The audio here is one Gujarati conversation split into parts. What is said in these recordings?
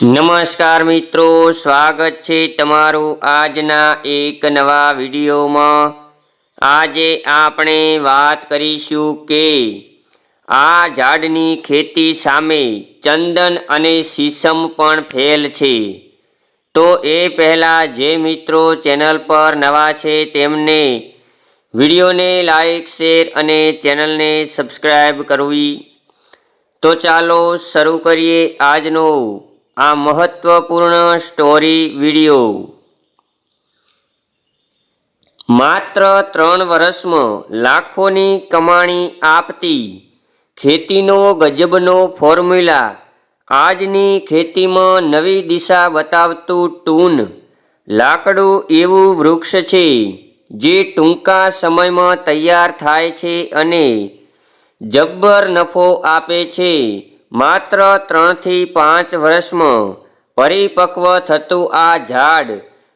નમસ્કાર મિત્રો, સ્વાગત છે તમારું આજના એક નવા વિડીયોમાં. આજે આપણે વાત કરીશું કે આ ઝાડની ખેતી સામે ચંદન અને સીસમ પણ ફેલ છે. તો એ પહેલાં જે મિત્રો ચેનલ પર નવા છે તેમને વિડીયોને લાઈક, શેર અને ચેનલને સબસ્ક્રાઈબ કરવી. તો ચાલો શરૂ કરીએ આજનો આ મહત્વપૂર્ણ સ્ટોરી વિડિયો. માત્ર ત્રણ વર્ષમાં લાખોની કમાણી આપતી ખેતીનો ગજબનો ફોર્મ્યુલા આજની ખેતીમાં નવી દિશા બતાવતું ટૂન લાકડું એવું વૃક્ષ છે જે ટૂંકા સમયમાં તૈયાર થાય છે અને જબ્બર નફો આપે છે. માત્ર ત્રણથી પાંચ વર્ષમાં પરિપક્વ થતું આ ઝાડ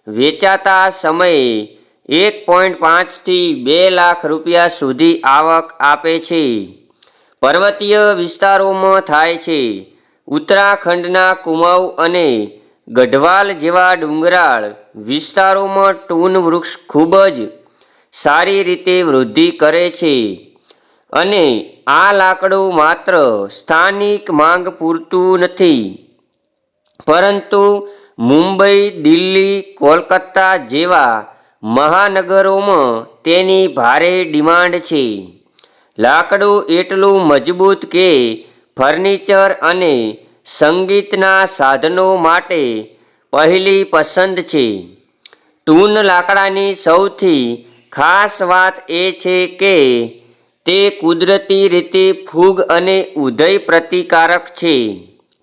વેચાતા સમયે એક પોઈન્ટ પાંચથી બે લાખ રૂપિયા સુધી આવક આપે છે. પર્વતીય વિસ્તારોમાં થાય છે. ઉત્તરાખંડના કુમાઉ અને ગઢવાલ જેવા ડુંગરાળ વિસ્તારોમાં ટૂન વૃક્ષ ખૂબ જ સારી રીતે વૃદ્ધિ કરે છે. અને આ લાકડું માત્ર સ્થાનિક માંગ પૂરતું નથી. પરંતુ મુંબઈ, દિલ્હી, કોલકાતા જેવા મહાનગરોમાં તેની ભારે ડિમાન્ડ છે. લાકડું એટલું મજબૂત કે ફર્નિચર અને સંગીતના સાધનો માટે પહેલી પસંદ છે. ટૂન લાકડાની સૌથી ખાસ વાત એ છે કે તે કુદરતી રીતે ફૂગ અને ઉદય પ્રતિકારક છે.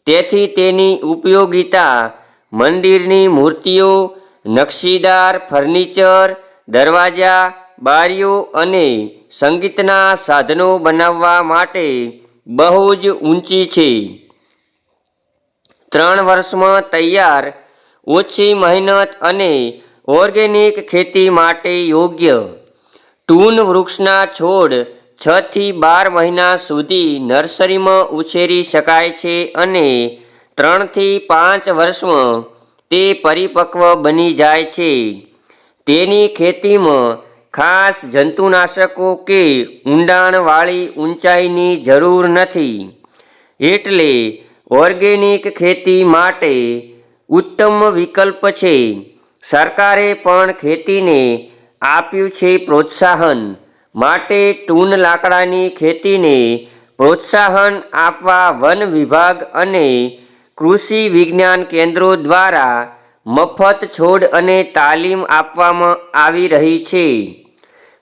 તેથી તેની ઉપયોગિતા મંદિરની મૂર્તિઓ, નકશીદાર ફર્નિચર, દરવાજા, બારીઓ અને સંગીતના સાધનો બનાવવા માટે બહુ જ ઊંચી છે. ત્રણ વર્ષમાં તૈયાર, ઓછી મહેનત અને ઓર્ગેનિક ખેતી માટે યોગ્ય. ટૂન વૃક્ષના છોડ છ થી બાર મહિના સુધી નર્સરીમાં ઉછેરી શકાય છે અને ત્રણથી પાંચ વર્ષમાં તે પરિપક્વ બની જાય છે. તેની ખેતીમાં ખાસ જંતુનાશકો કે ઊંડાણવાળી ઊંચાઈની જરૂર નથી. એટલે ઓર્ગેનિક ખેતી માટે ઉત્તમ વિકલ્પ છે. સરકારે પણ ખેતીને આપ્યું છે પ્રોત્સાહન. માટે ટૂન લાકડાની ખેતીને પ્રોત્સાહન આપવા વન વિભાગ અને કૃષિ વિજ્ઞાન કેન્દ્રો દ્વારા મફત છોડ અને તાલીમ આપવામાં આવી રહી છે.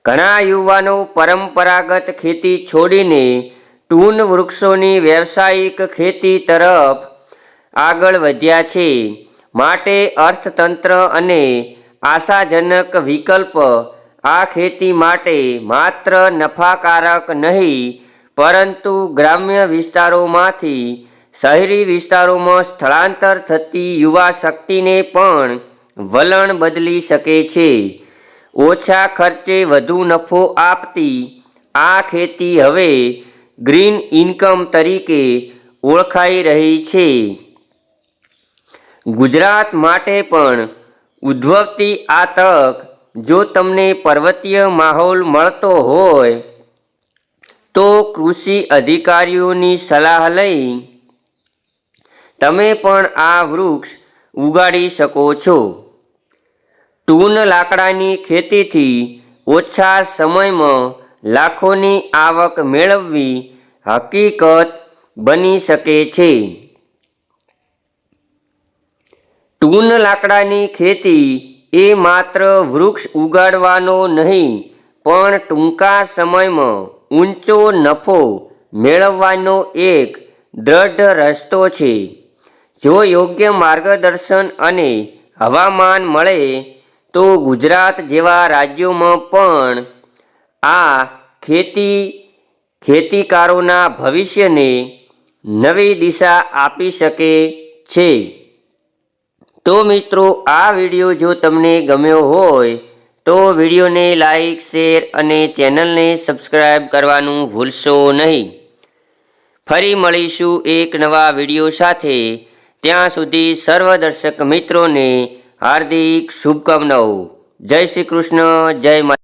ઘણા યુવાનો પરંપરાગત ખેતી છોડીને ટૂન વૃક્ષોની વ્યવસાયિક ખેતી તરફ આગળ વધ્યા છે. માટે અર્થતંત્ર અને આશાજનક વિકલ્પ આ ખેતી માટે માત્ર નફાકારક નહીં, પરંતુ ગ્રામ્ય વિસ્તારોમાંથી શહેરી વિસ્તારોમાં સ્થળાંતર થતી યુવા શક્તિને પણ વલણ બદલી શકે છે. ઓછા ખર્ચે વધુ નફો આપતી આ ખેતી હવે ગ્રીન ઇન્કમ તરીકે ઓળખાઈ રહી છે. ગુજરાત માટે પણ ઉદ્ભવતી આ તક જો તમને પર્વતીય માહોલ મળતો હોય, તો કૃષિ અધિકારીઓની સલાહ લઈ તમે પણ આ વૃક્ષ ઉગાડી શકો છો. ટૂન લાકડાની ખેતીથી ઓછા સમયમાં લાખોની આવક મેળવવી હકીકત બની શકે છે. ટૂન લાકડાની ખેતી એ માત્ર વૃક્ષ ઉગાડવાનો નહીં, પણ ટૂંકા સમયમાં ઊંચો નફો મેળવવાનો એક દ્રઢ રસ્તો છે. જો યોગ્ય માર્ગદર્શન અને હવામાન મળે, તો ગુજરાત જેવા રાજ્યોમાં પણ આ ખેતી, ખેતીકારોના ભવિષ્યને નવી દિશા આપી શકે છે. તો મિત્રો, આ વીડિયો જો તમને ગમ્યો હોય, તો વિડીયોને લાઈક, શેર અને ચેનલને સબસ્ક્રાઈબ કરવાનું ભૂલશો નહીં. ફરી મળીશું એક નવા વીડિયો સાથે. ત્યાં સુધી સર્વ દર્શક મિત્રોને હાર્દિક શુભકામનાઓ. જય શ્રી કૃષ્ણ, જય મા